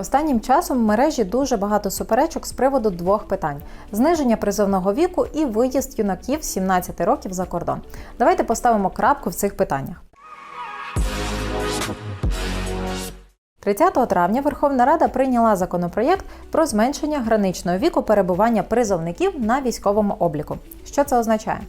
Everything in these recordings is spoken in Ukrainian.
Останнім часом в мережі дуже багато суперечок з приводу двох питань: зниження призовного віку і виїзд юнаків 17 років за кордон. Давайте поставимо крапку в цих питаннях. 30 травня Верховна Рада прийняла законопроєкт про зменшення граничного віку перебування призовників на військовому обліку. Що це означає?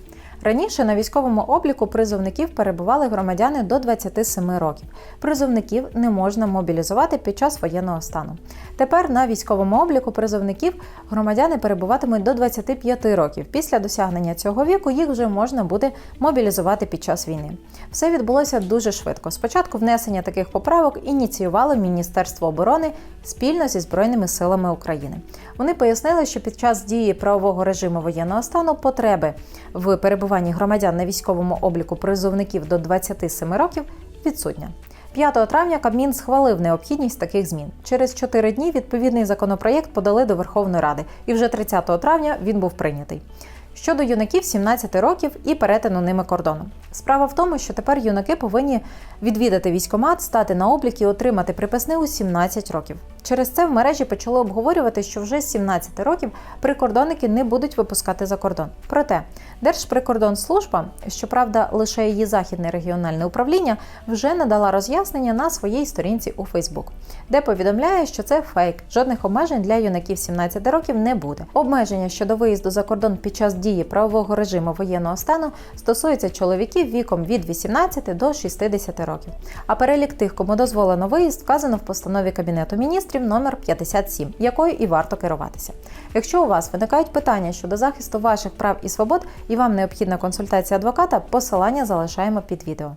Раніше на військовому обліку призовників перебували громадяни до 27 років. Призовників не можна мобілізувати під час воєнного стану. Тепер на військовому обліку призовників громадяни перебуватимуть до 25 років. Після досягнення цього віку їх вже можна буде мобілізувати під час війни. Все відбулося дуже швидко. Спочатку внесення таких поправок ініціювало Міністерство оборони спільно зі Збройними силами України. Вони пояснили, що під час дії правового режиму воєнного стану потреби в перебуванні громадян на військовому обліку призовників до 27 років відсутня. 5 травня Кабмін схвалив необхідність таких змін. Через 4 дні відповідний законопроєкт подали до Верховної Ради, і вже 30 травня він був прийнятий. Щодо юнаків 17 років і перетину ними кордону. Справа в тому, що тепер юнаки повинні відвідати військомат, стати на облік і отримати приписни у 17 років. Через це в мережі почали обговорювати, що вже з 17 років прикордонники не будуть випускати за кордон. Проте Держприкордонслужба, щоправда, лише її західне регіональне управління, вже надала роз'яснення на своїй сторінці у Фейсбук, де повідомляє, що це фейк. Жодних обмежень для юнаків 17 років не буде. Обмеження щодо виїзду за кордон під час дії правового режиму воєнного стану стосується чоловіків віком від 18 до 60 років. А перелік тих, кому дозволено виїзд, вказано в постанові Кабінету міністрів номер 57, якою і варто керуватися. Якщо у вас виникають питання щодо захисту ваших прав і свобод, і вам необхідна консультація адвоката, посилання залишаємо під відео.